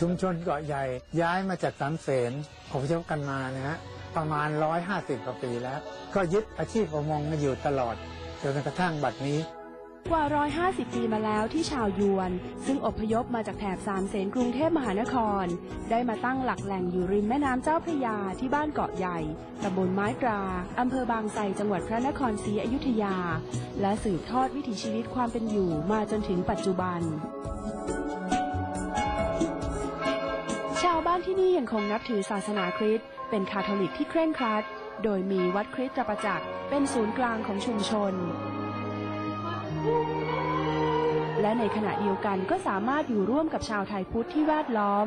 ชุมชนเกาะใหญ่ย้ายมาจากสามเสนอพยพกันมานะฮะประมาณ 150กว่าปีแล้ว ก็ยึดอาชีพประมงมาอยู่ตลอดจนกระทั่งบัดนี้ กว่า 150 ปีมาแล้วที่ชาวยวน ซึ่งอพยพมาจากแถบสามเสนกรุงเทพมหานคร ได้มาตั้งหลักแหล่งอยู่ริมแม่น้ำเจ้าพระยาที่บ้านเกาะใหญ่ตำบลไม้ตราอำเภอบางไทรจังหวัดพระนครศรีอยุธยา และสืบทอดวิถีชีวิตความเป็นอยู่มาจนถึงปัจจุบัน ชาวบ้านที่นี่ยังคงนับถือศาสนาคริสต์เป็นคาทอลิกที่เคร่งครัด โดยมีวัดคริสตประจักษ์เป็นศูนย์กลางของชุมชน และในขณะเดียวกันก็สามารถอยู่ร่วมกับชาวไทยพุทธที่แวดล้อม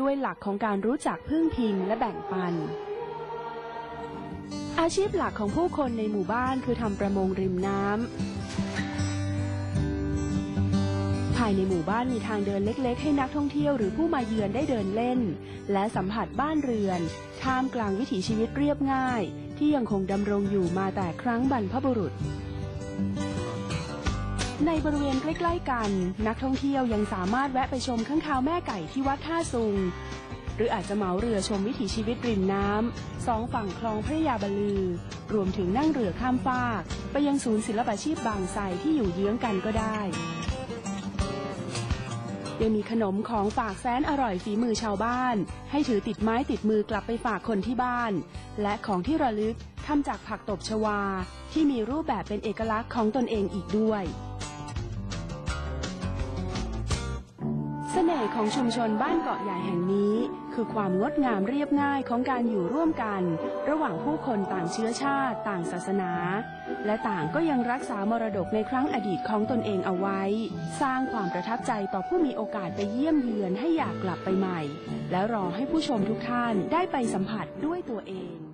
ด้วยหลักของการรู้จักพึ่งพิงและแบ่งปัน อาชีพหลักของผู้คนในหมู่บ้านคือทำประมงริมน้ำายในหมู่บ้านมีทางเดินเล็กๆ ให้นักท่องเที่ยวหรือผู้มาเยือนได้เดินเล่น และสัมผัสบ้านเรือน ท่ามกลางวิถีชีวิตเรียบง่าย ที่ยังคงดำรงอยู่มาแต่ครั้งบรรพบุรุษ ในบริเวณใกล้ๆกัน นักท่องเที่ยวยังสามารถแวะไปชมข้างคาวแม่ไก่ที่วัดท่าซุง หรืออาจจะเหมาเรือชมวิถีชีวิตริมน้ำสองฝั่งคลองพระยาบาลือ รวมถึงนั่งเรือข้ามฟาก ไปยังศูนย์ศิลปาชีพบางไทรที่อยู่เยื้องกันก็ได้ ยังมีขนมของฝากแสนอร่อยฝีมือชาวบ้าน ให้ถือติดไม้ติดมือกลับไปฝากคนที่บ้าน และของที่ระลึกทำจากผักตบชวา ที่มีรูปแบบเป็นเอกลักษณ์ของตนเองอีกด้วย สน่ห์ของชุมชนบ้านเกาะใหญ่แห่งนี้ คือความงดงามเรียบง่ายของการอยู่ร่วมกัน ระหว่างผู้คนต่างเชื้อชาติ ต่างศาสนา และต่างก็ยังรักษามรดกในครั้งอดีตของตนเองเอาไว้ สร้างความประทับใจต่อผู้มีโอกาสไปเยี่ยมเยือนให้อยากกลับไปใหม่ และรอให้ผู้ชมทุกท่านได้ไปสัมผัสด้วยตัวเอง